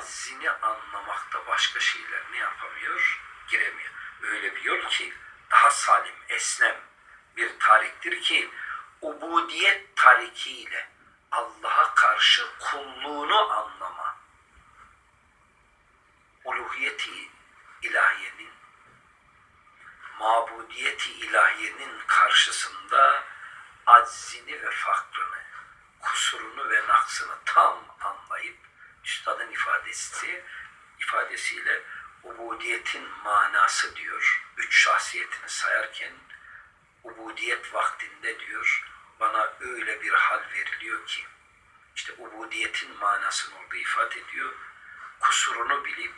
aczini anlamakta başka şeyler ne yapamıyor? Giremiyor. Öyle bir yol ki daha salim, esnem bir tariktir ki ubudiyet tarikiyle Allah'a karşı kulluğunu anlama, uluhiyeti ilahiyenin, mabudiyeti ilahiyenin karşısında aczini ve fakrını, kusurunu ve naksını tam üstadın ifadesi ifadesiyle ubudiyetin manası diyor. Üç şahsiyetini sayarken ubudiyet vaktinde diyor bana öyle bir hal veriliyor ki işte ubudiyetin manasını orada ifade ediyor. Kusurunu bilip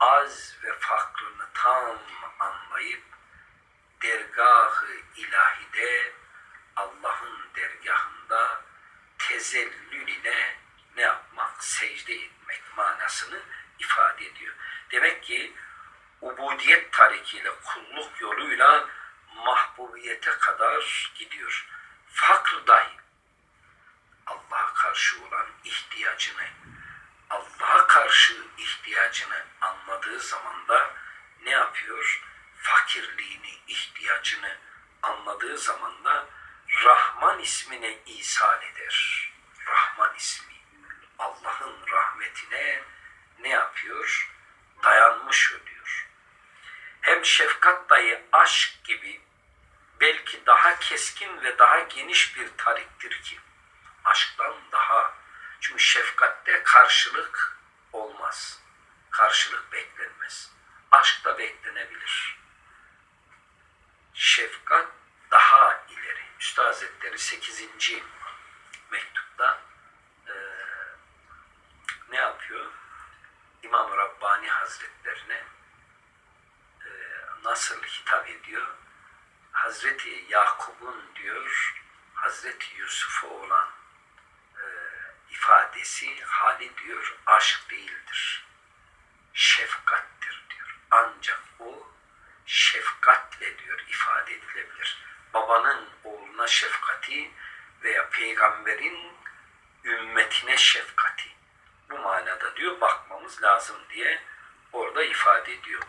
az ve fakrını tam anlayıp dergahı ilahide Allah'ın dergahında tezellül ile ne yapmak? Secde etmek manasını ifade ediyor. Demek ki ubudiyet tarikiyle, kulluk yoluyla mahbubiyete kadar gidiyor. Fakr dahi Allah'a karşı olan ihtiyacını, Allah'a karşı ihtiyacını anladığı zaman da ne yapıyor? Fakirliğini, ihtiyacını anladığı zaman da Rahman ismine isal eder. Rahman ismi Allah'ın rahmetine ne yapıyor? Dayanmış oluyor. Hem dayı aşk gibi belki daha keskin ve daha geniş bir tariktir ki aşktan daha çünkü şefkatte karşılık olmaz. Karşılık beklenmez. Aşkta beklenebilir. Şefkat daha ileri. Üstad Hazretleri 8. mektupta eee, ne yapıyor? İmam Rabbani Hazretlerine nasıl hitap ediyor? Hazreti Yakup'un diyor Hazreti Yusuf'a olan e, ifadesi hali diyor aşk değildir. Şefkattir diyor. Ancak o şefkatle diyor ifade edilebilir. Babanın oğluna şefkati veya peygamberin ümmetine şefkati. Bu manada diyor bakmamız lazım diye orada ifade ediyor.